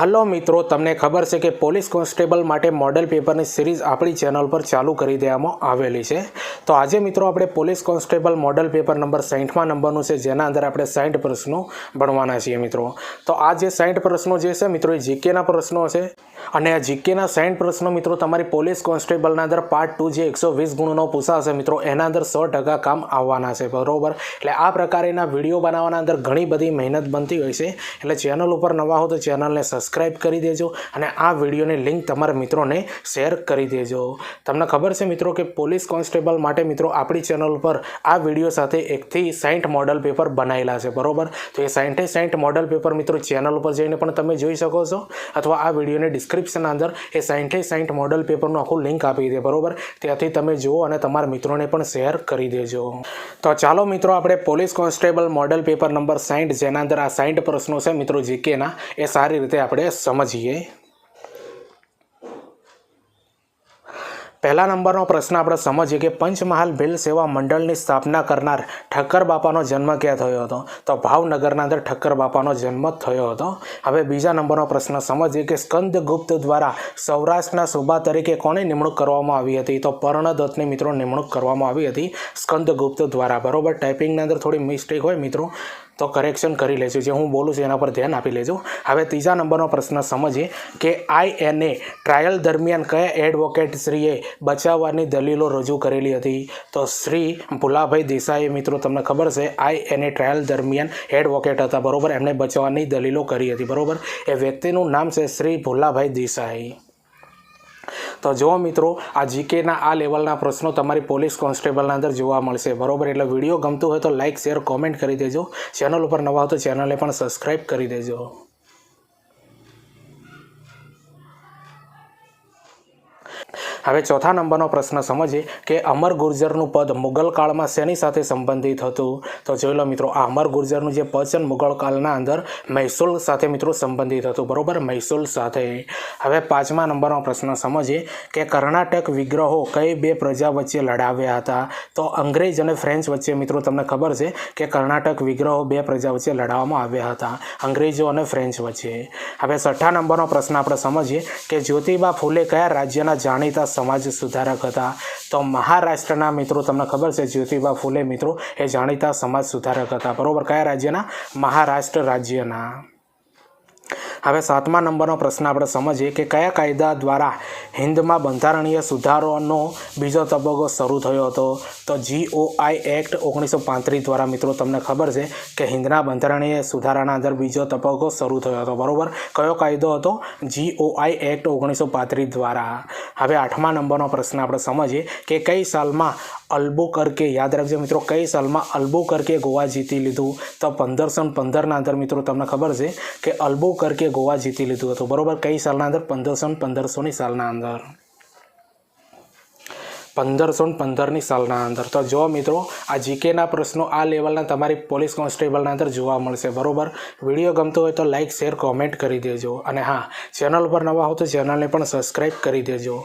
હાલો મિત્રો, તમને ખબર છે કે પોલીસ કોન્સ્ટેબલ માટે મોડેલ પેપરની સિરીઝ આપણી ચેનલ પર ચાલુ કરી દેવામાં આવેલી છે. તો આજે મિત્રો આપણે police constable model paper number સાહીઠમાં નંબરનું છે, જેના અંદર આપણે સાઠ પ્રશ્નો ભણવાના છીએ મિત્રો. તો આ જે સાઠ પ્રશ્નો જે છે મિત્રો, એ જીકેના પ્રશ્નો છે. અને આ જીકેના સાઠ પ્રશ્નો મિત્રો, તમારી પોલીસ કોન્સ્ટેબલના અંદર પાર્ટ ટુ જે એકસો વીસ ગુણનો પૂછાશે મિત્રો, એના અંદર સો ટકા કામ આવવાના છે, બરોબર? એટલે આ પ્રકારના વીડિયો બનાવવાના અંદર ઘણી બધી મહેનત બનતી હોય છે. એટલે ચેનલ ઉપર નવા હો તો ચેનલને સબસ્ક્રાઇબ કરી દેજો અને આ વિડીયોની લિંક તમારા મિત્રોને શેર કરી દેજો. તમને ખબર છે મિત્રો કે પોલીસ કોન્સ્ટેબલ માટે મિત્રો આપણી ચેનલ પર આ વીડિયો સાથે એકથી સાઠ મોડલ પેપર બનાવેલા છે, બરાબર? તો એ સાઠે સાઠ મોડલ પેપર મિત્રો ચેનલ ઉપર જઈને પણ તમે જોઈ શકો છો. અથવા આ વિડીયોની ડિસ્ક્રિપ્શનના અંદર એ સાઠે સાઠ મોડલ પેપરનું આખું લિંક આપી દે, બરોબર? ત્યાંથી તમે જુઓ અને તમારા મિત્રોને પણ શેર કરી દેજો. તો ચાલો મિત્રો આપણે police constable model paper number સાઠ જેના અંદર આ સાઠ પ્રશ્નો છે મિત્રો જીકેના એ સારી રીતે આપણે સમજીએ. પહેલા નંબરનો પ્રશ્ન આપણે સમજીએ કે પંચમહાલ ભીલ સેવા મંડળની સ્થાપના કરનાર ઠક્કર બાપાનો જન્મ ક્યાં થયો હતો? તો ભાવનગરના અંદર ઠક્કર બાપાનો જન્મ થયો હતો. હવે બીજા નંબરનો પ્રશ્ન સમજીએ કે સ્કંદગુપ્ત દ્વારા સૌરાષ્ટ્રના સુબા તરીકે કોની નિમણૂક કરવામાં આવી હતી? તો પર્ણદત્તની મિત્રો નિમણૂક કરવામાં આવી હતી સ્કંદગુપ્ત દ્વારા. બરોબર? ટાઈપિંગની અંદર થોડી મિસ્ટેક હોય મિત્રો. તો કરેક્શન કરી લેજો જે હું બોલું છું, એના પર ધ્યાન આપી લેજો. હવે ત્રીજા નંબરનો પ્રશ્ન સમજીએ કે આઈએનએ ટ્રાયલ દરમિયાન કયા એડવોકેટ શ્રીએ બચાવવાની દલીલો રજૂ કરેલી હતી? તો શ્રી ભુલાભાઈ દેસાઈએ, મિત્રો, તમને ખબર છે આઈએનએ ટ્રાયલ દરમિયાન એડવોકેટ હતા, બરાબર? એમણે બચાવવાની દલીલો કરી હતી, બરાબર? એ વ્યક્તિનું નામ છે શ્રી ભુલાભાઈ દેસાઈ. તો જો મિત્રો, આ જીકેના આ લેવલના પ્રશ્નો તમારી પોલીસ કોન્સ્ટેબલના અંદર જોવા મળશે. બરોબર? એટલે વીડિયો ગમતું હોય તો લાઇક શેર કોમેન્ટ કરી દેજો. ચેનલ ઉપર નવા હો તો ચેનલને પણ સબસ્ક્રાઈબ કરી દેજો. હવે ચોથા નંબરનો પ્રશ્ન સમજીએ કે અમર ગુર્જરનું પદ મુગલ કાળમાં શેની સાથે સંબંધિત હતું? તો જોઈ લો મિત્રો, આ અમર ગુર્જરનું જે પદ છે મુગલ કાળના અંદર મૈસૂલ સાથે મિત્રો સંબંધિત હતું. બરોબર? મૈસૂલ સાથે. હવે પાંચમા નંબરનો પ્રશ્ન સમજીએ કે કર્ણાટક વિગ્રહો કઈ બે પ્રજા વચ્ચે લડાવ્યા હતા? તો અંગ્રેજ અને ફ્રેન્ચ વચ્ચે મિત્રો તમને ખબર છે કે કર્ણાટક વિગ્રહો બે પ્રજા વચ્ચે લડાવવામાં આવ્યા હતા, અંગ્રેજો અને ફ્રેન્ચ વચ્ચે. હવે છઠ્ઠા નંબરનો પ્રશ્ન આપણે સમજીએ કે જ્યોતિબા ફૂલે કયા રાજ્યના જાણીતા સમાજ સુધારક હતા. તો મહારાષ્ટ્રના મિત્રો, તમને ખબર છે, જ્યોતિબા ફૂલે મિત્રો એ જાણીતા સમાજ સુધારક હતા. બરોબર, કયા રાજ્યના? મહારાષ્ટ્ર રાજ્યના. હવે સાતમા નંબરનો પ્રશ્ન આપણે સમજીએ કે કયા કાયદા દ્વારા હિન્દમાં બંધારણીય સુધારોનો બીજો તબક્કો શરૂ થયો હતો? તો જીઓઆઈ એક્ટ ઓગણીસો પાંત્રીસ દ્વારા મિત્રો તમને ખબર છે કે હિન્દના બંધારણીય સુધારાના અંદર બીજો તબક્કો શરૂ થયો હતો. બરોબર? કયો કાયદો હતો? જીઓઆઈ એક્ટ ઓગણીસો પાંત્રીસ દ્વારા. હવે આઠમા નંબરનો પ્રશ્ન આપણે સમજીએ કે કઈ સાલમાં અલ્બુકર્કે, યાદ રાખજો મિત્રો, કઈ સાલમાં અલ્બુકર્કે ગોવા જીતી લીધું? તો પંદરસો પંદરના અંદર મિત્રો તમને ખબર છે કે અલ્બુકર્કે ગોવા જીતી લીધું હતું. બરોબર? કઈ સાલના અંદર? પંદરસો પંદરસોની સાલના અંદર. પંદરસો પંદરની સાલના અંદર. તો જો મિત્રો, આ જીકેના પ્રશ્નો આ લેવલના તમારી પોલીસ કોન્સ્ટેબલના અંદર જોવા મળશે. બરોબર? વીડિયો ગમતો હોય તો લાઇક શેર, કોમેન્ટ કરી દેજો. અને હા, ચેનલ પર નવા હો તો ચેનલને પણ સબસ્ક્રાઈબ કરી દેજો.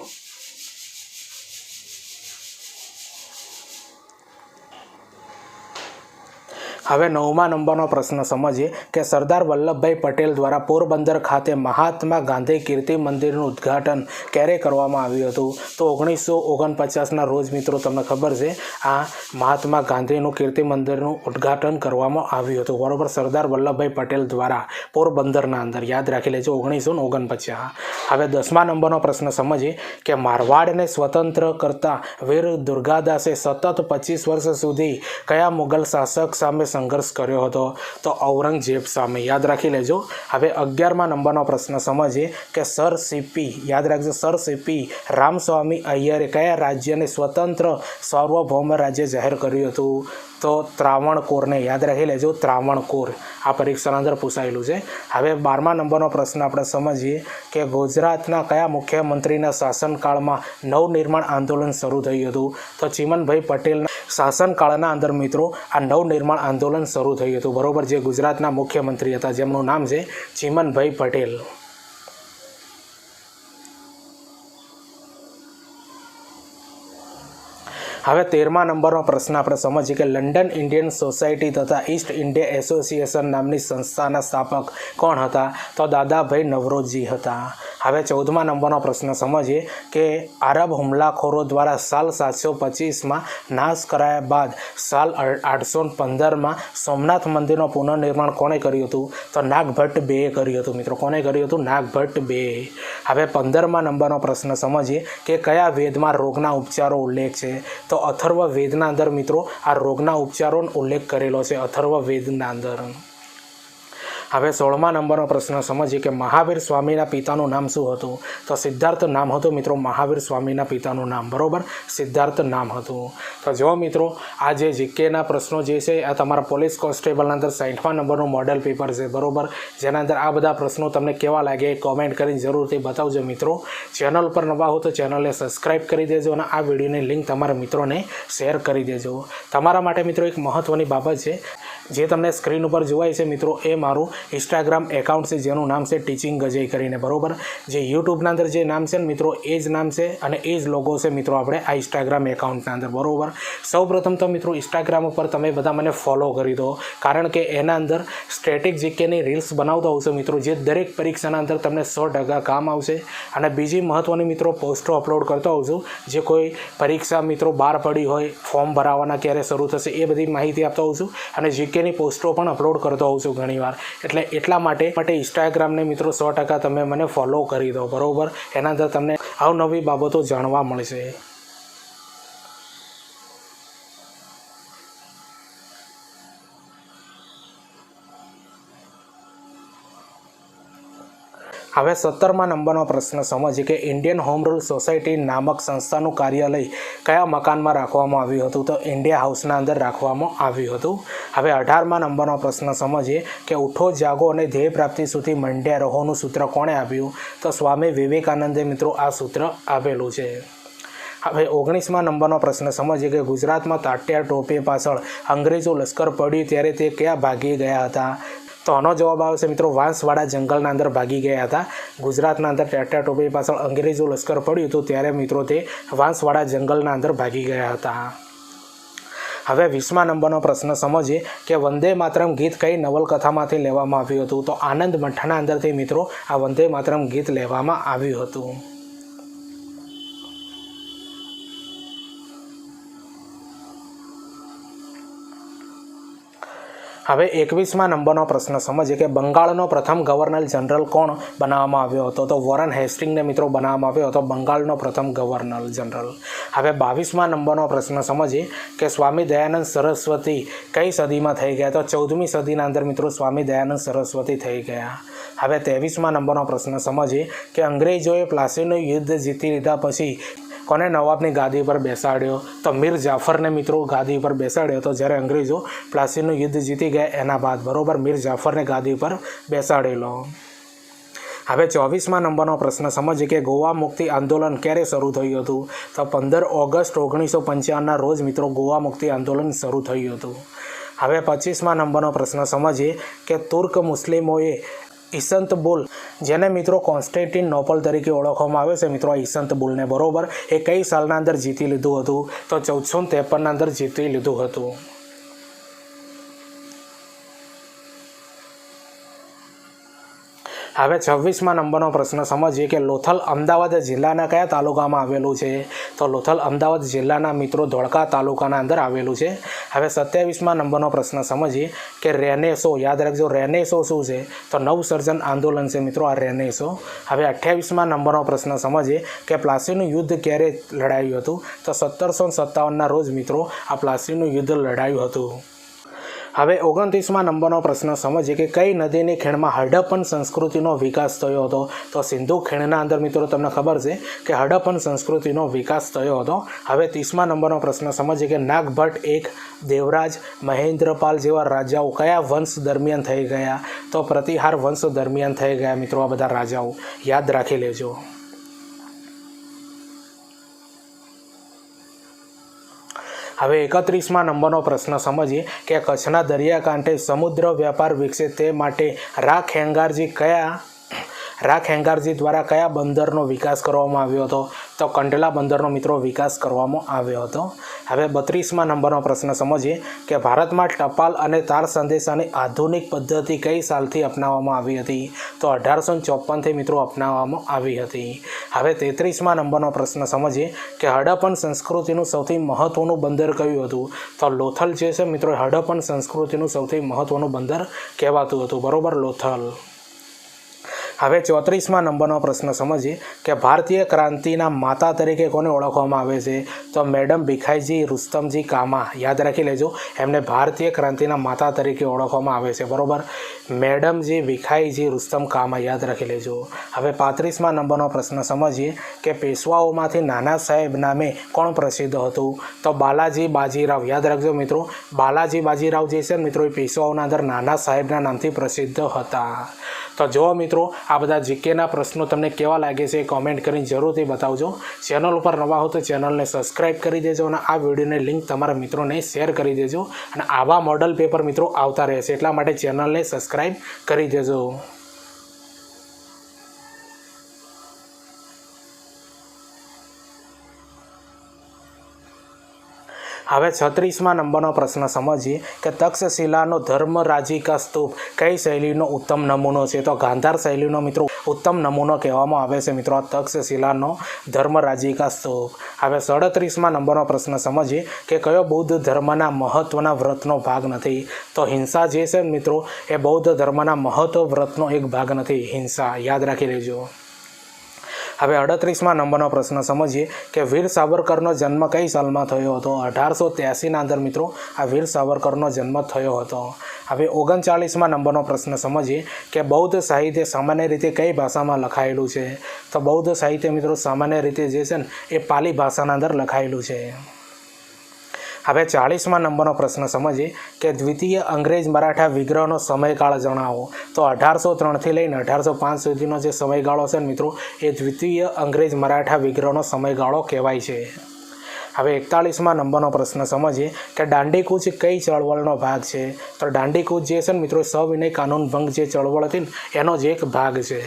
હવે નવમા નંબરનો પ્રશ્ન સમજીએ કે સરદાર વલ્લભભાઈ પટેલ દ્વારા પોરબંદર ખાતે મહાત્મા ગાંધી કીર્તિ મંદિરનું ઉદ્ઘાટન ક્યારે કરવામાં આવ્યું હતું? તો ઓગણીસો ઓગણપચાસના રોજ મિત્રો તમને ખબર છે, આ મહાત્મા ગાંધીનું કીર્તિ મંદિરનું ઉદ્ઘાટન કરવામાં આવ્યું હતું. બરોબર, સરદાર વલ્લભભાઈ પટેલ દ્વારા પોરબંદરના અંદર. યાદ રાખી લેજો, ઓગણીસો ઓગણપચાસ. હવે દસમા નંબરનો પ્રશ્ન સમજીએ કે મારવાડને સ્વતંત્ર કરતા વીર દુર્ગાદાસે સતત પચીસ વર્ષ સુધી કયા મુગલ શાસક સામે સંઘર્ષ કર્યો હતો. તો ઔરંગઝેબ સામે યાદ રાખી લેજો. હવે અગિયારમાં નંબરનો પ્રશ્ન સમજીએ કે સર સીપી, યાદ રાખજો, સર સીપી રામસ્વામી અય્યરે કયા રાજ્યને સ્વતંત્ર સાર્વભૌમ રાજ્ય જાહેર કર્યું હતું? તો ત્રાવણકોરને યાદ રાખી લેજો. ત્રાવણકોર આ પરીક્ષાના અંદર પૂછાયેલું છે. હવે બારમા નંબરનો પ્રશ્ન આપણે સમજીએ કે ગુજરાતના કયા મુખ્યમંત્રીના શાસનકાળમાં નવનિર્માણ આંદોલન શરૂ થયું હતું? તો ચીમનભાઈ પટેલના શાસનકાળના અંદર મિત્રો આ નવનિર્માણ આંદોલન શરૂ થયું હતું. બરોબર જે ગુજરાતના મુખ્યમંત્રી હતા. જેમનું નામ છે ચીમનભાઈ પટેલ. હવે તેરમા નંબરનો પ્રશ્ન આપણે સમજીએ કે લંડન ઇન્ડિયન સોસાયટી તથા ઈસ્ટ ઇન્ડિયા એસોસિએશન નામની સંસ્થાના સ્થાપક કોણ હતા? તો દાદાભાઈ નવરોજી હતા. હવે ચૌદમા નંબરનો પ્રશ્ન સમજીએ કે આરબ હુમલાખોરો દ્વારા સાલ સાતસો પચીસમાં નાશ કરાયા બાદ સાલ આઠસો પંદરમાં સોમનાથ મંદિરનું પુનઃનિર્માણ કોણે કર્યું હતું? તો નાગભટ્ટ બેએ કર્યું હતું. મિત્રો, કોણે કર્યું હતું? નાગભટ્ટ બે. હવે પંદરમા નંબરનો પ્રશ્ન સમજીએ કે કયા વેદમાં રોગના ઉપચારો ઉલ્લેખ છે? તો અથર્વ વેદના અંદર મિત્રો આ રોગના ઉપચારોનો ઉલ્લેખ કરેલો છે અથર્વ વેદના અંદર. હવે સોળમા નંબરનો પ્રશ્ન સમજીએ કે મહાવીર સ્વામીના પિતાનું નામ શું હતું? તો સિદ્ધાર્થ નામ હતું મિત્રો મહાવીર સ્વામીના પિતાનું નામ, બરોબર? સિદ્ધાર્થ નામ હતું. તો જો મિત્રો, આ જે જીકેના પ્રશ્નો જે છે, આ તમારા પોલીસ કોન્સ્ટેબલના અંદર સાઠમા નંબરનું મોડેલ પેપર છે, બરોબર? જેના અંદર આ બધા પ્રશ્નો તમને કેવા લાગે એ કોમેન્ટ કરીને જરૂરથી બતાવજો મિત્રો. ચેનલ પર નવા હો તો ચેનલને સબસ્ક્રાઈબ કરી દેજો અને આ વિડીયોની લિંક તમારા મિત્રોને શેર કરી દેજો. તમારા માટે મિત્રો એક મહત્ત્વની બાબત છે જે તમને સ્ક્રીન ઉપર જોવાય છે મિત્રો, એ મારું ઇન્સ્ટાગ્રામ એકાઉન્ટ છે, જેનું નામ છે ટીચિંગ ગજય કરીને, બરોબર? જે યુટ્યુબના અંદર જે નામ છે ને મિત્રો, એ જ નામ છે અને એ જ લોગો છે મિત્રો આપણે આ ઇન્સ્ટાગ્રામ એકાઉન્ટના અંદર, બરોબર? સૌપ્રથમ તો મિત્રો ઇન્સ્ટાગ્રામ ઉપર તમે બધા મને ફોલો કરી દો, કારણ કે એના અંદર સ્ટેટિક જીકેની રીલ્સ બનાવતા હોઉં છું મિત્રો, જે દરેક પરીક્ષાના અંદર તમને સો ટકા કામ આવશે. અને બીજી મહત્ત્વની મિત્રો પોસ્ટો અપલોડ કરતો હોઉં છું, જે કોઈ પરીક્ષા મિત્રો બહાર પડી હોય ફોર્મ ભરાવાના ક્યારે શરૂ થશે, એ બધી માહિતી આપતો હોઉં છું. અને જીકેની પોસ્ટો પણ અપલોડ કરતો હોઉં છું ઘણીવાર. એટલે એટલા માટે માટે ઇન્સ્ટાગ્રામને મિત્રો સો ટકા તમે મને ફોલો કરી દો, બરાબર? એના અંદર તમને અવનવી બાબતો જાણવા મળશે. હવે સત્તરમા નંબરનો પ્રશ્ન સમજીએ કે ઇન્ડિયન હોમ રૂલ સોસાયટી નામક સંસ્થાનું કાર્યાલય કયા મકાનમાં રાખવામાં આવ્યું હતું? તો ઇન્ડિયા હાઉસના અંદર રાખવામાં આવ્યું હતું. હવે અઢારમા નંબરનો પ્રશ્ન સમજીએ કે ઉઠો, જાગો અને ધ્યેય પ્રાપ્તિ સુધી મંડ્યા રહોનું સૂત્ર કોણે આપ્યું? તો સ્વામી વિવેકાનંદે મિત્રો આ સૂત્ર આપેલું છે. હવે ઓગણીસમા નંબરનો પ્રશ્ન સમજીએ કે ગુજરાતમાં તાટિયા ટોપી પાછળ અંગ્રેજો લશ્કર પડ્યું ત્યારે તે ક્યાં ભાગી ગયા હતા? તો આનો જવાબ આવશે મિત્રો, વાંસવાડા જંગલના અંદર ભાગી ગયા હતા. ગુજરાતના અંદર ટાટા ટોપી પાછળ અંગ્રેજો લશ્કર પડ્યું હતું, ત્યારે મિત્રો તે વાંસવાડા જંગલના અંદર ભાગી ગયા હતા. હવે વીસમા નંબરનો પ્રશ્ન સમજીએ કે વંદે માતરમ ગીત કઈ નવલકથામાંથી લેવામાં આવ્યું હતું? તો આનંદ મઠાના અંદરથી મિત્રો આ વંદે માતરમ ગીત લેવામાં આવ્યું હતું. હવે એકવીસમાં નંબરનો પ્રશ્ન સમજીએ કે બંગાળનો પ્રથમ ગવર્નર જનરલ કોણ બનાવવામાં આવ્યો હતો? તો વોરન હેસ્ટિંગને મિત્રો બનાવવામાં આવ્યો હતો બંગાળનો પ્રથમ ગવર્નર જનરલ. હવે બાવીસમાં નંબરનો પ્રશ્ન સમજીએ કે સ્વામી દયાનંદ સરસ્વતી કઈ સદીમાં થઈ ગયા? તો ચૌદમી સદીના અંદર મિત્રો સ્વામી દયાનંદ સરસ્વતી થઈ ગયા. હવે ત્રેવીસમાં નંબરનો પ્રશ્ન સમજીએ કે અંગ્રેજોએ પ્લાસીનું યુદ્ધ જીતી લીધા પછી કોને નવાબની ગાદી પર બેસાડ્યો? તો મીર જાફરને મિત્રો ગાદી પર બેસાડ્યો. તો જ્યારે અંગ્રેજો પ્લાસીનું યુદ્ધ જીતી ગયા એના બાદ, બરોબર, મીર જાફરને ગાદી પર બેસાડેલો. હવે ચોવીસમાં નંબરનો પ્રશ્ન, સમજીએ કે ગોવા મુક્તિ આંદોલન ક્યારે શરૂ થયું હતું? તો પંદર ઓગસ્ટ ઓગણીસો પંચાવનના રોજ મિત્રો ગોવા મુક્તિ આંદોલન શરૂ થયું હતું. હવે પચીસમા નંબરનો પ્રશ્ન, સમજીએ કે તુર્ક મુસ્લિમોએ ઈસંતબુલ જેને મિત્રો કોન્સ્ટેન્ટિન નોપલ તરીકે ઓળખવામાં આવે છે. મિત્રો, આ ઈસંતબુલને બરોબર એ કઈ સાલના અંદર જીતી લીધું હતું? તો ચૌદસો ત્રેપનના અંદર જીતી લીધું હતું. હવે છવ્વીસમાં નંબરનો પ્રશ્ન સમજીએ કે લોથલ અમદાવાદ જિલ્લાના કયા તાલુકામાં આવેલું છે? તો લોથલ અમદાવાદ જિલ્લાના મિત્રો ધોળકા તાલુકાના અંદર આવેલું છે. હવે સત્યાવીસમાં નંબરનો પ્રશ્ન સમજીએ કે રેનેસો, યાદ રાખજો, રેનેસો શું છે? તો નવસર્જન આંદોલન છે મિત્રો આ રેનેસો. હવે અઠ્યાવીસમાં નંબરનો પ્રશ્ન સમજીએ કે પ્લાસીનું યુદ્ધ ક્યારે લડાયું હતું? તો સત્તરસો સત્તાવનના રોજ મિત્રો આ પ્લાસીનું યુદ્ધ લડાયું હતું. હવે ઓગણત્રીસમાં નંબરનો પ્રશ્ન સમજીએ કે કઈ નદીની ખીણમાં હડપ્પન સંસ્કૃતિનો વિકાસ થયો હતો? તો સિંધુ ખીણના અંદર મિત્રો તમને ખબર છે કે હડપ્પન સંસ્કૃતિનો વિકાસ થયો હતો. હવે ત્રીસમા નંબરનો પ્રશ્ન સમજીએ કે નાગભટ્ટ એક દેવરાજ મહેન્દ્રપાલ જેવા રાજાઓ કયા વંશ દરમિયાન થઈ ગયા? તો પ્રતિહાર વંશ દરમિયાન થઈ ગયા મિત્રો આ બધા રાજાઓ. યાદ રાખી લેજો. હવે એકત્રીસમાં નંબરનો પ્રશ્ન સમજીએ કે કચ્છના દરિયાકાંઠે સમુદ્ર વ્યાપાર વિકસે તે માટે રાખ હેંગારજી કયા રાખ હેંગારજી દ્વારા કયા બંદરનો વિકાસ કરવામાં આવ્યો હતો? તો કંડલા બંદરનો મિત્રો વિકાસ કરવામાં આવ્યો હતો. હવે બત્રીસમાં નંબરનો પ્રશ્ન સમજીએ કે ભારતમાં ટપાલ અને તાર સંદેશાની આધુનિક પદ્ધતિ કઈ સાલથી અપનાવવામાં આવી હતી? તો અઢારસો ચોપનથી મિત્રો અપનાવવામાં આવી હતી. હવે તેત્રીસમાં નંબરનો પ્રશ્ન સમજીએ કે હડપન સંસ્કૃતિનું સૌથી મહત્ત્વનું બંદર કયું હતું? તો લોથલ જે છે મિત્રો હડપન સંસ્કૃતિનું સૌથી મહત્ત્વનું બંદર કહેવાતું હતું. બરોબર, લોથલ. હવે ચોત્રીસમાં નંબરનો પ્રશ્ન સમજીએ કે ભારતીય ક્રાંતિના માતા તરીકે કોને ઓળખવામાં આવે છે? તો મેડમ ભીખાઈજી, રુસ્તમજી, કામા. યાદ રાખી લેજો, એમને ભારતીય ક્રાંતિના માતા તરીકે ઓળખવામાં આવે છે. બરોબર? મેડમજી જે રુસ્તમ કામા યાદ રાખી લેજો. હવે પાંત્રીસમાં નંબરનો પ્રશ્ન સમજીએ કે પેશવાઓમાંથી નાના સાહેબ નામે કોણ પ્રસિદ્ધ હતું? તો બાલાજી બાજીરાવ, યાદ રાખજો મિત્રો. બાલાજી બાજીરાવ જે છે મિત્રો, એ પેશવાઓના અંદર નાના સાહેબના નામથી પ્રસિદ્ધ હતા. તો જો મિત્રો, આ બધા જીકેના પ્રશ્નો તમને કેવા લાગે છે એ કોમેન્ટ કરીને જરૂરથી બતાવજો. ચેનલ ઉપર નવા હો તો ચેનલને સબસ્ક્રાઇબ કરી દેજો અને આ વિડીયોની લિંક તમારા મિત્રોને શેર કરી દેજો. અને આવા મોડલ પેપર મિત્રો આવતા રહેશે. એટલા માટે ચેનલને સબસ્ક્રાઇબ કરી દેજો. હવે છત્રીસમાં નંબરનો પ્રશ્ન સમજીએ કે તક્ષશિલાનો ધર્મરાજિકા સ્તૂપ કઈ શૈલીનો ઉત્તમ નમૂનો છે? તો ગાંધાર શૈલીનો મિત્રો ઉત્તમ નમૂનો કહેવામાં આવે છે મિત્રો, આ તક્ષશિલાનો ધર્મરાજિકા સ્તૂપ. હવે સડત્રીસમાં નંબરનો પ્રશ્ન સમજીએ કે કયો બૌદ્ધ ધર્મના મહત્ત્વના વ્રતનો ભાગ નથી? તો હિંસા જે છે મિત્રો, એ બૌદ્ધ ધર્મના મહત્વ વ્રતનો એક ભાગ નથી. હિંસા, યાદ રાખી લેજો. હવે અડત્રીસમાં નંબરનો પ્રશ્ન સમજીએ કે વીર સાવરકરનો જન્મ કઈ સાલમાં થયો હતો? અઢારસો ત્યાસીના અંદર મિત્રો, આ વીર સાવરકરનો જન્મ થયો હતો. હવે ઓગણચાળીસમાં નંબરનો પ્રશ્ન સમજીએ કે બૌદ્ધ સાહિત્ય સામાન્ય રીતે કઈ ભાષામાં લખાયેલું છે? તો બૌદ્ધ સાહિત્ય મિત્રો સામાન્ય રીતે જે છે ને, એ પાલી ભાષાના અંદર લખાયેલું છે. હવે ચાળીસમાં નંબરનો પ્રશ્ન સમજીએ કે દ્વિતીય અંગ્રેજ મરાઠા વિગ્રહનો સમયગાળો જણાવો. તો અઢારસો ત્રણથી લઈને અઢારસો પાંચ સુધીનો જે સમયગાળો છે મિત્રો, એ દ્વિતીય અંગ્રેજ મરાઠા વિગ્રહનો સમયગાળો કહેવાય છે. હવે એકતાળીસમાં નંબરનો પ્રશ્ન સમજીએ કે દાંડીકૂચ કઈ ચળવળનો ભાગ છે? તો દાંડીકૂચ જે છે ને મિત્રો, સવિનય કાનૂન ભંગ જે ચળવળ હતી ને, એનો જ એક ભાગ છે.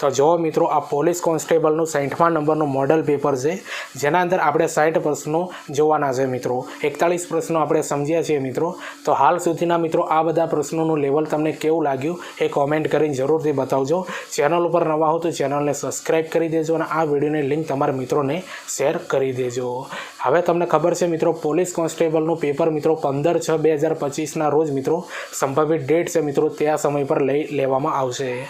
તો જો મિત્રો, આ પોલીસ કોન્સ્ટેબલનું સાઠમા નંબરનું મોડલ પેપર છે, જેના અંદર આપણે સાઠ પ્રશ્નો જોવાના છે મિત્રો. એકતાળીસ પ્રશ્નો આપણે સમજ્યા છીએ મિત્રો. તો હાલ સુધીના મિત્રો, આ બધા પ્રશ્નોનું લેવલ તમને કેવું લાગ્યું એ કોમેન્ટ કરીને જરૂરથી બતાવજો. ચેનલ ઉપર નવા હો તો ચેનલને સબસ્ક્રાઈબ કરી દેજો અને આ વિડીયોની લિંક તમારા મિત્રોને શેર કરી દેજો. હવે તમને ખબર છે મિત્રો, પોલીસ કોન્સ્ટેબલનું પેપર મિત્રો પંદર છ બે હજાર પચીસના રોજ મિત્રો સંભવિત ડેટ છે મિત્રો ત્યાં સમય પર લઈ લેવામાં આવશે.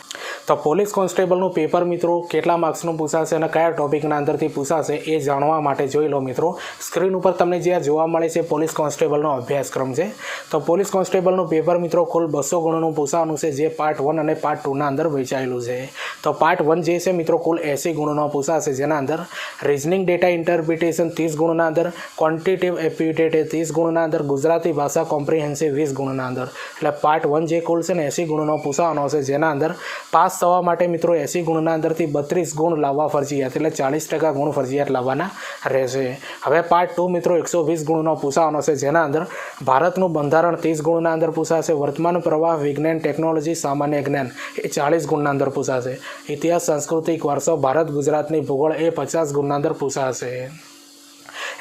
તો પોલીસ કોન્સ્ટેબલનું પેપર મિત્રો કેટલા માર્ક્સનું પૂછાશે અને કયા ટોપિકના અંદરથી પૂછાશે એ જાણવા માટે જોઈ લો મિત્રો. સ્ક્રીન ઉપર તમને જે જોવા મળે છે પોલીસ કોન્સ્ટેબલનો અભ્યાસક્રમ છે. તો પોલીસ કોન્સ્ટેબલનું પેપર મિત્રો કુલ બસો ગુણનું પૂછવાનું છે, જે પાર્ટ વન અને પાર્ટ ટુના અંદર વહેંચાયેલું છે. તો પાર્ટ વન જે છે મિત્રો કુલ એંસી ગુણનો પૂછાશે, જેના અંદર રિઝનિંગ ડેટા ઇન્ટરપ્રિટેશન ત્રીસ ગુણના અંદર ક્વોન્ટિટિવ એપ્યુટેટિવ ત્રીસ ગુણના અંદર ગુજરાતી ભાષા કોમ્પ્રિહેન્સિવ વીસ ગુણના અંદર. એટલે પાર્ટ વન જે કુલ છે ને, એંસી ગુણનો પૂછવાનો છે જેના અંદર પાસ થવા માટે મિત્રો એંસી ગુણના અંદરથી બત્રીસ ગુણ લાવવા ફરજિયાત, એટલે ચાલીસ ટકા ગુણ ફરજિયાત લાવવાના રહેશે. હવે પાર્ટ ટુ મિત્રો એકસો વીસ ગુણનો પૂછાવાનો છે જેના અંદર ભારતનું બંધારણ ત્રીસ ગુણના અંદર પૂછાશે, વર્તમાન પ્રવાહ, વિજ્ઞાન ટેકનોલોજી સામાન્ય જ્ઞાન, એ ચાલીસ ગુણના અંદર પૂછાશે. ઇતિહાસ, સાંસ્કૃતિક વારસો, ભારત, ગુજરાતની ભૂગોળ, એ પચાસ ગુણના અંદર પૂછાશે.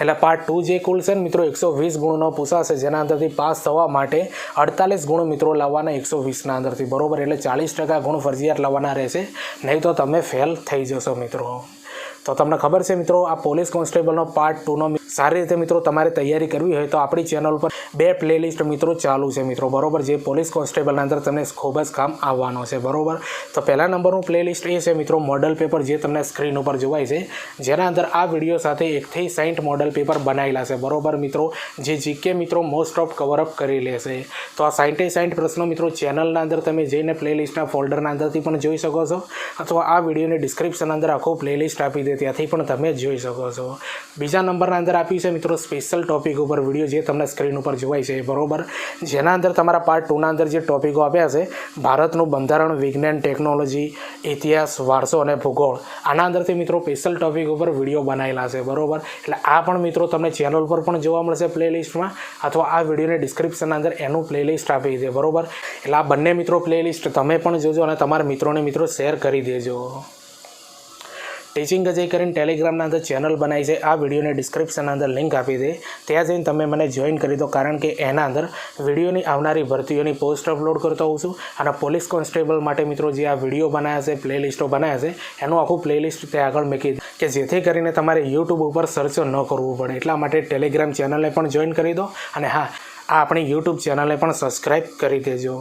એટલે પાર્ટ ટુ જે કુલ છે મિત્રો, એકસો વીસ ગુણનો પૂછાશે, જેના અંદરથી પાસ થવા માટે અડતાલીસ ગુણ મિત્રો લાવવાના એકસો વીસના અંદરથી. બરોબર? એટલે ચાલીસ ટકા ગુણ ફરજિયાત લાવવાના રહેશે. નહીં તો તમે ફેલ થઈ જશો મિત્રો. તો તમને ખબર છે મિત્રો, આ પોલીસ કોન્સ્ટેબલનો પાર્ટ ટુનો સારી રીતે મિત્રો તમારે તૈયારી કરવી હોય તો આપણી ચેનલ ઉપર બે પ્લેલિસ્ટ મિત્રો ચાલુ છે મિત્રો. બરોબર જે પોલીસ કોન્સ્ટેબલના અંદર તમને ખૂબ જ કામ આવવાનો છે. બરોબર? તો પહેલા નંબરનું પ્લેલિસ્ટ એ છે મિત્રો મોડલ પેપર જે તમને સ્ક્રીન ઉપર જોવાય છે. જેના અંદર આ વીડિયો સાથે એકથી સાઠ મોડલ પેપર બનાવેલા છે. બરોબર મિત્રો? જે જીકે મિત્રો મોસ્ટ ઓફ કવરઅપ કરી લેશે તો આ સાઠે સાઠ પ્રશ્નો મિત્રો ચેનલના અંદર તમે જઈને પ્લેલિસ્ટના ફોલ્ડરના અંદરથી પણ જોઈ શકો છો. અથવા આ વિડીયોની ડિસ્ક્રિપ્શન અંદર આખો પ્લેલિસ્ટ આપી દે, ત્યાંથી પણ તમે જોઈ શકો છો. બીજા નંબરના અંદર આપ્યું છે મિત્રો સ્પેશિયલ ટોપિક ઉપર વીડિયો જે તમને સ્ક્રીન ઉપર જોવાય છે બરોબર. જેના અંદર તમારા પાર્ટ ટુના અંદર જે ટોપિકો આપ્યા છે, ભારતનું બંધારણ, વિજ્ઞાન ટેકનોલોજી ઇતિહાસ, વારસો અને ભૂગોળ, આના અંદરથી મિત્રો સ્પેશિયલ ટોપિક ઉપર વીડિયો બનાવેલા છે, બરોબર? એટલે આ પણ મિત્રો તમને ચેનલ પર પણ જોવા મળશે પ્લેલિસ્ટમાં અથવા આ વિડીયોની ડિસ્ક્રિપ્શનના અંદર એનું પ્લેલિસ્ટ આપી છે, બરોબર? એટલે આ બંને મિત્રો પ્લેલિસ્ટ તમે પણ જોજો અને તમારા મિત્રોને મિત્રો શેર કરી દેજો. ટીચિંગ જે કરીને ટેલિગ્રામના અંદર ચેનલ બનાવી છે. આ વિડીયોને ડિસ્ક્રિપ્શનના અંદર લિંક આપી દે ત્યાં જઈને તમે મને જોઈન કરી દો. કારણ કે એના અંદર વિડીયોની આવનારી ભરતીઓની પોસ્ટ અપલોડ કરતો હોઉં છું. અને પોલીસ કોન્સ્ટેબલ માટે મિત્રો જે આ વીડિયો બનાવ્યા છે પ્લેલિસ્ટો બનાવ્યા છે, એનું આખું પ્લેલિસ્ટ ત્યાં આગળ મૂકી કે જેથી કરીને તમારે યુટ્યુબ ઉપર સર્ચ ન કરવું પડે. એટલા માટે ટેલિગ્રામ ચેનલને પણ જોઈન કરી દો. અને હા, આ આપણી યુટ્યુબ ચેનલને પણ સબસ્ક્રાઈબ કરી દેજો.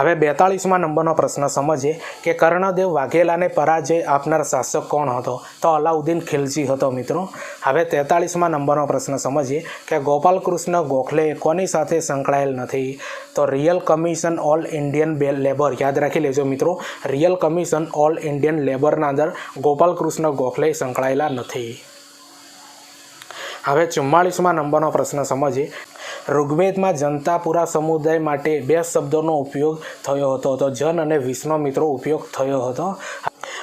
હવે બેતાળીસમાં નંબરનો પ્રશ્ન સમજીએ કે કર્ણદેવ વાઘેલાને પરાજય આપનાર શાસક કોણ હતો? તો અલાઉદ્દીન ખિલજી હતો મિત્રો. હવે તેતાળીસમાં નંબરનો પ્રશ્ન સમજીએ કે ગોપાલકૃષ્ણ ગોખલે કોની સાથે સંકળાયેલ નથી? તો રિયલ કમિશન ઓલ ઇન્ડિયન બે લેબર, યાદ રાખી લેજો મિત્રો, રિયલ કમિશન ઓલ ઇન્ડિયન લેબરના અંદર ગોપાલકૃષ્ણ ગોખલે સંકળાયેલા નથી. હવે ચુમ્માળીસમાં નંબરનો પ્રશ્ન સમજીએ ઋગ્વેદમાં જનતાપુરા સમુદાય માટે બે શબ્દોનો ઉપયોગ થયો હતો. તો જન અને વિષ્ણુ મિત્રો ઉપયોગ થયો હતો.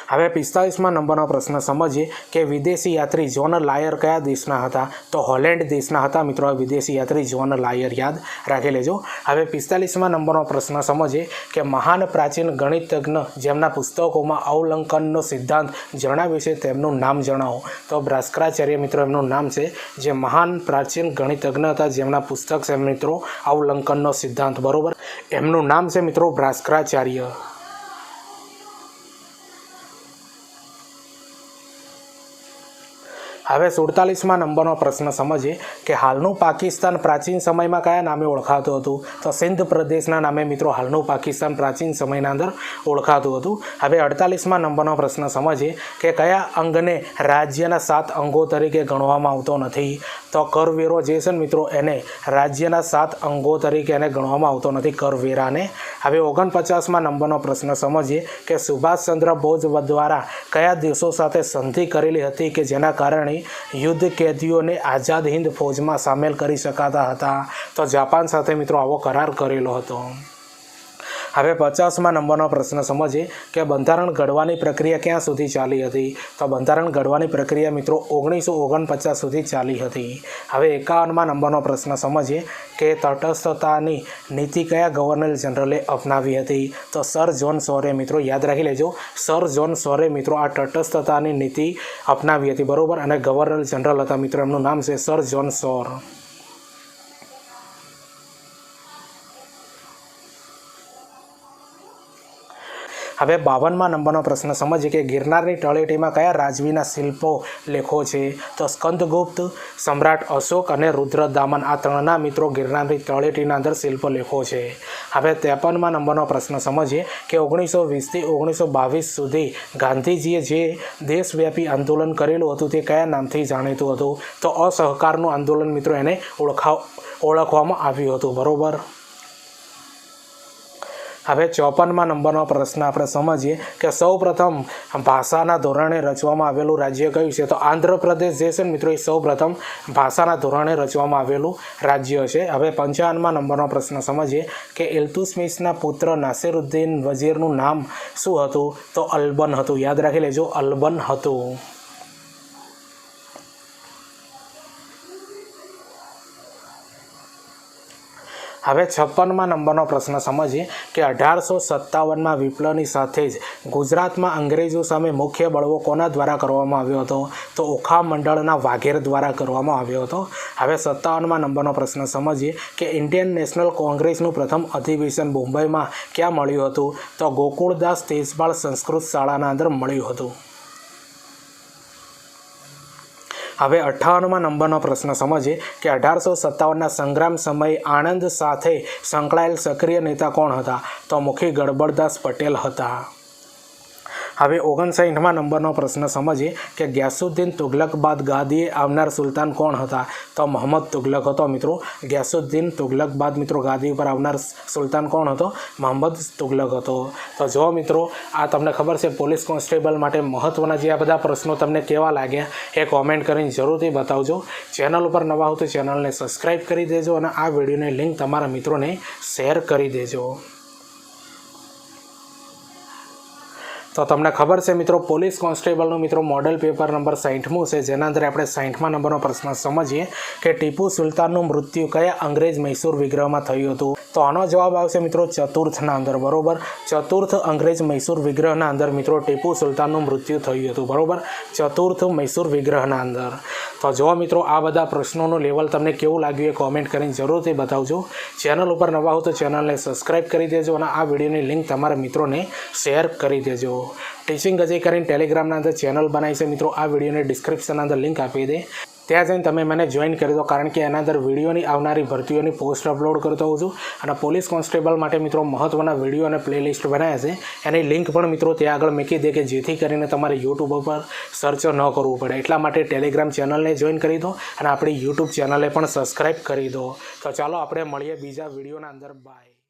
હવે પિસ્તાલીસમાં નંબરનો પ્રશ્ન સમજીએ કે વિદેશી યાત્રી જોન લાયર કયા દેશના હતા? તો હોલેન્ડ દેશના હતા મિત્રો વિદેશી યાત્રી જોન લાયર યાદ રાખી લેજો. હવે પિસ્તાલીસમાં નંબરનો પ્રશ્ન સમજીએ કે મહાન પ્રાચીન ગણિતજ્ઞ જેમના પુસ્તકોમાં અવલંકનનો સિદ્ધાંત જણાવ્યો છે, તેમનું નામ જણાવો. તો ભાસ્કરાચાર્ય મિત્રો, એમનું નામ છે જે મહાન પ્રાચીન ગણિતજ્ઞ હતા જેમના પુસ્તક છે મિત્રો, અવલંકનનો સિદ્ધાંત. બરોબર? એમનું નામ છે મિત્રો ભાસ્કરાચાર્ય હવે સુડતાલીસમાં નંબરનો પ્રશ્ન સમજીએ કે હાલનું પાકિસ્તાન પ્રાચીન સમયમાં કયા નામે ઓળખાતું હતું? તો સિંધ પ્રદેશના નામે મિત્રો હાલનું પાકિસ્તાન પ્રાચીન સમયના અંદર ઓળખાતું હતું. હવે અડતાલીસમાં નંબરનો પ્રશ્ન સમજીએ કે કયા અંગને રાજ્યના સાત અંગો તરીકે ગણવામાં આવતો નથી? તો કરવેરો જે છે ને મિત્રો, એને રાજ્યના સાત અંગો તરીકે એને ગણવામાં આવતો નથી, કરવેરાને. હવે ઓગણપચાસમાં નંબરનો પ્રશ્ન સમજીએ કે સુભાષચંદ્ર બોઝ દ્વારા કયા દેશો સાથે સંધિ કરેલી હતી કે જેના કારણે યુદ્ધ કેદીઓને આઝાદ હિન્દ ફૌજમાં સામેલ કરી શકાતા હતા? તો જાપાન સાથે મિત્રો આવો કરાર કરેલો હતો. હવે પચાસમાં નંબરનો પ્રશ્ન સમજીએ કે બંધારણ ઘડવાની પ્રક્રિયા ક્યાં સુધી ચાલી હતી? તો બંધારણ ઘડવાની પ્રક્રિયા મિત્રો ઓગણીસો ઓગણપચાસ સુધી ચાલી હતી. હવે એકાવનમાં નંબરનો પ્રશ્ન સમજીએ કે તટસ્થતાની નીતિ કયા ગવર્નર જનરલે અપનાવી હતી? તો સર જોન સોરે મિત્રો યાદ રાખી લેજો, સર જોન સોરે મિત્રો આ તટસ્થતાની નીતિ અપનાવી હતી, બરાબર? અને ગવર્નર જનરલ હતા મિત્રો, એમનું નામ છે સર જોન સોર. હવે બાવનમાં નંબરનો પ્રશ્ન સમજીએ કે ગિરનારની તળેટીમાં કયા રાજવીના શિલ્પો લેખો છે? તો સ્કંદગુપ્ત, સમ્રાટ અશોક અને રુદ્રદામન આ ત્રણના મિત્રો ગિરનારની તળેટીના અંદર શિલ્પો લેખો છે. હવે ત્રેપનમાં નંબરનો પ્રશ્ન સમજીએ કે ઓગણીસો વીસથી ઓગણીસો બાવીસ સુધી ગાંધીજીએ જે દેશવ્યાપી આંદોલન કરેલું હતું તે કયા નામથી જાણીતું હતું? તો અસહકારનું આંદોલન મિત્રો એને ઓળખાવ, ઓળખવામાં આવ્યું હતું. બરોબર? હવે ચોપનમાં નંબરનો પ્રશ્ન આપણે સમજીએ કે સૌ પ્રથમ ભાષાના ધોરણે રચવામાં આવેલું રાજ્ય કયું છે? તો આંધ્રપ્રદેશ જે છે ને મિત્રો, એ સૌ પ્રથમ ભાષાના ધોરણે રચવામાં આવેલું રાજ્ય છે. હવે પંચાવનમાં નંબરનો પ્રશ્ન સમજીએ કે ઇલ્તુસ્મિસના પુત્ર નાસિરુદ્દીન વઝીરનું નામ શું હતું? તો અલબન હતું. યાદ રાખી લેજો, અલબન હતું. હવે છપ્પનમાં નંબરનો પ્રશ્ન સમજીએ કે અઢારસો સત્તાવનમાં વિપ્લવની સાથે જ ગુજરાતમાં અંગ્રેજો સામે મુખ્ય બળવો કોના દ્વારા કરવામાં આવ્યો હતો? તો ઓખા મંડળના વાઘેર દ્વારા કરવામાં આવ્યો હતો. હવે સત્તાવનમાં નંબરનો પ્રશ્ન સમજીએ કે ઇન્ડિયન નેશનલ કોંગ્રેસનું પ્રથમ અધિવેશન મુંબઈમાં ક્યાં મળ્યું હતું? તો ગોકુળદાસ તેજપાલ સંસ્કૃત શાળાના અંદર મળ્યું હતું. હવે અઠ્ઠાવનમાં નંબરનો પ્રશ્ન સમજીએ કે અઢારસો સત્તાવનના સંગ્રામ સમયે આણંદ સાથે સંકળાયેલ સક્રિય નેતા કોણ હતા? તો મુખી ગડબડદાસ પટેલ હતા. હવે ઓગણસાઠમાં નંબરનો પ્રશ્ન સમજીએ કે ગ્યાસુદ્દીન તુગલક બાદ ગાદીએ આવનાર સુલતાન કોણ હતા? તો મોહમ્મદ તુગલક હતો મિત્રો. ગ્યાસુદ્દીન તુગલક બાદ મિત્રો ગાદી ઉપર આવનાર સુલતાન કોણ હતો? મોહમ્મદ તુગલક હતો. તો જો મિત્રો, આ તમને ખબર છે પોલીસ કોન્સ્ટેબલ માટે મહત્ત્વના જે આ બધા પ્રશ્નો તમને કેવા લાગ્યા એ કોમેન્ટ કરીને જરૂરથી બતાવજો. ચેનલ ઉપર નવા હો તો ચેનલને સબસ્ક્રાઈબ કરી દેજો અને આ વિડીયોની લિંક તમારા મિત્રોને શેર કરી દેજો. તો તમને ખબર છે મિત્રો, પોલીસ કોન્સ્ટેબલનું મિત્રો મોડેલ પેપર નંબર સાહીઠમું છે, જેના અંદર આપણે સાહીઠમા નંબરનો પ્રશ્ન સમજીએ કે ટીપુ સુલતાનનું મૃત્યુ કયા અંગ્રેજ મૈસૂર વિગ્રહમાં થયું હતું? તો આનો જવાબ આવશે મિત્રો ચતુર્થના અંદર, બરોબર? ચતુર્થ અંગ્રેજ મૈસૂર વિગ્રહના અંદર મિત્રો ટીપુ સુલતાનનું મૃત્યુ થયું હતું, બરોબર? ચતુર્થ મૈસૂર વિગ્રહના અંદર. તો જો મિત્રો, આ બધા પ્રશ્નોનું લેવલ તમને કેવું લાગ્યું એ કોમેન્ટ કરીને જરૂરથી બતાવજો. ચેનલ ઉપર નવા હો તો ચેનલને સબસ્ક્રાઇબ કરી દેજો અને આ વિડીયોની લિંક તમારા મિત્રોને શેર કરી દેજો. ટીચિંગ અજય કરીને ટેલિગ્રામના અંદર ચેનલ બનાવી છે. મિત્રો, આ વિડીયોની ડિસ્ક્રિપ્શનના અંદર લિંક આપી દે. ત્યાં જઈને તમે મને જોઈન કરી દો, કારણ કે એના અંદર વિડીયોની આવનારી ભરતીઓની પોસ્ટ અપલોડ કરતો હોઉં છું. અને પોલીસ કોન્સ્ટેબલ માટે મિત્રો મહત્ત્વના વીડિયો અને પ્લેલિસ્ટ બનાવ્યા છે. એની લિંક પણ મિત્રો ત્યાં આગળ મૂકી દે કે જેથી કરીને તમારે યુટ્યુબ ઉપર સર્ચ ન કરવું પડે. એટલા માટે ટેલિગ્રામ ચેનલને જોઈન કરી દો અને આપણી યુટ્યુબ ચેનલને પણ સબસ્ક્રાઈબ કરી દો. તો ચાલો આપણે મળીએ બીજા વિડીયોના અંદર. બાય